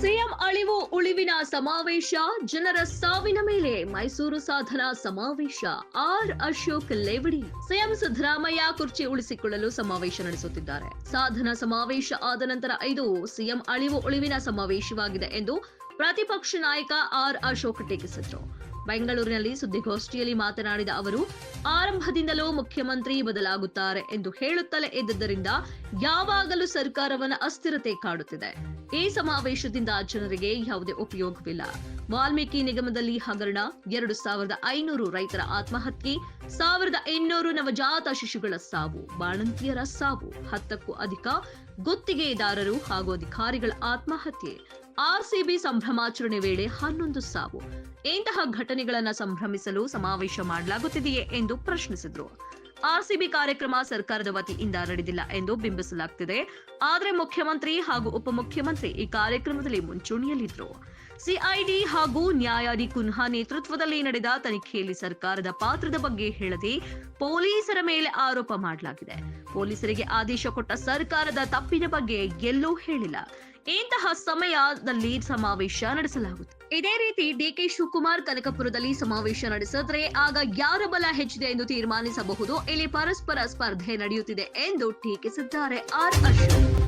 CM ಅಳಿವು, ಉಳಿವಿನ ಸಮಾವೇಶ, ಜನರ ಸಾವಿನ ಮೇಲೆ ಮೈಸೂರು ಸಾಧನ ಸಮಾವೇಶ. ಆರ್ ಅಶೋಕ್ ಲೇವಡಿ ಸಿಎಂ ಸಿದ್ದರಾಮಯ್ಯ ಕುರ್ಚಿ ಉಳಿಸಿಕೊಳ್ಳಲು ಸಮಾವೇಶ ನಡೆಸುತ್ತಿದ್ದಾರೆ. ಸಾಧನ ಸಮಾವೇಶ ಆದ ನಂತರ ಇದು ಸಿಎಂ ಅಳಿವು, ಉಳಿವಿನ ಸಮಾವೇಶವಾಗಿದೆ ಎಂದು ಪ್ರತಿಪಕ್ಷ ನಾಯಕ ಆರ್ ಅಶೋಕ್ ಟೀಕಿಸಿದರು. ಬೆಂಗಳೂರಿನಲ್ಲಿ ಸುದ್ದಿಗೋಷ್ಠಿಯಲ್ಲಿ ಮಾತನಾಡಿದ ಅವರು, ಆರಂಭದಿಂದಲೂ ಮುಖ್ಯಮಂತ್ರಿ ಬದಲಾಗುತ್ತಾರೆ ಎಂದು ಹೇಳುತ್ತಲೇ ಇದ್ದುದರಿಂದ ಯಾವಾಗಲೂ ಸರ್ಕಾರವನ್ನ ಅಸ್ಥಿರತೆ ಕಾಡುತ್ತಿದೆ. ಈ ಸಮಾವೇಶದಿಂದ ಜನರಿಗೆ ಯಾವುದೇ ಉಪಯೋಗವಿಲ್ಲ. ವಾಲ್ಮೀಕಿ ನಿಗಮದಲ್ಲಿ ಹಗರಣ, ಎರಡು ಸಾವಿರದ ಐನೂರು ರೈತರ ಆತ್ಮಹತ್ಯೆ, ಸಾವಿರದ ಇನ್ನೂರು ನವಜಾತ ಶಿಶುಗಳ ಸಾವು, ಬಾಣಂತಿಯರ ಸಾವು, ಹತ್ತಕ್ಕೂ ಅಧಿಕ ಗುತ್ತಿಗೆದಾರರು ಹಾಗೂ ಅಧಿಕಾರಿಗಳ ಆತ್ಮಹತ್ಯೆ, ಆರ್ಸಿಬಿ ಸಂಭ್ರಮಾಚರಣೆ ವೇಳೆ ಹನ್ನೊಂದು ಸಾವು, ಇಂತಹ ಘಟನೆಗಳನ್ನು ಸಂಭ್ರಮಿಸಲು ಸಮಾವೇಶ ಮಾಡಲಾಗುತ್ತಿದೆಯೇ ಎಂದು ಪ್ರಶ್ನಿಸಿದ್ರು. ಆರ್ಸಿಬಿ ಕಾರ್ಯಕ್ರಮ ಸರ್ಕಾರದ ವತಿಯಿಂದ ನಡೆದಿಲ್ಲ ಎಂದು ಬಿಂಬಿಸಲಾಗ್ತಿದೆ. ಆದರೆ ಮುಖ್ಯಮಂತ್ರಿ ಹಾಗೂ ಉಪಮುಖ್ಯಮಂತ್ರಿ ಈ ಕಾರ್ಯಕ್ರಮದಲ್ಲಿ ಮುಂಚೂಣಿಯಲ್ಲಿದ್ದರು ಸಿಐಡಿ ಹಾಗೂ ನ್ಯಾಯಾಧಿ ಕುನ್ಹಾ ನೇತೃತ್ವದಲ್ಲಿ ನಡೆದ ತನಿಖೆಯಲ್ಲಿ ಸರ್ಕಾರದ ಪಾತ್ರದ ಬಗ್ಗೆ ಹೇಳದೆ ಪೊಲೀಸರ ಮೇಲೆ ಆರೋಪ ಮಾಡಲಾಗಿದೆ. ಪೊಲೀಸರಿಗೆ ಆದೇಶ ಕೊಟ್ಟ ಸರ್ಕಾರದ ತಪ್ಪಿನ ಬಗ್ಗೆ ಎಲ್ಲೂ ಹೇಳಿಲ್ಲ. ಇಂತಹ ಸಮಯದಲ್ಲಿ ಸಮಾವೇಶ ನಡೆಸಲಾಗುತ್ತದೆ. ಇದೇ ರೀತಿ ಡಿಕೆ ಶಿವಕುಮಾರ್ ಕನಕಪುರದಲ್ಲಿ ಸಮಾವೇಶ ನಡೆಸಿದ್ರೆ ಆಗ ಯಾರ ಬಲ ಹೆಚ್ಚಿದೆ ಎಂದು ತೀರ್ಮಾನಿಸಬಹುದು? ಇಲ್ಲಿ ಪರಸ್ಪರ ಸ್ಪರ್ಧೆ ನಡೆಯುತ್ತಿದೆ ಎಂದು ಟೀಕಿಸಿದ್ದಾರೆ ಆರ್ ಅಶೋಕ್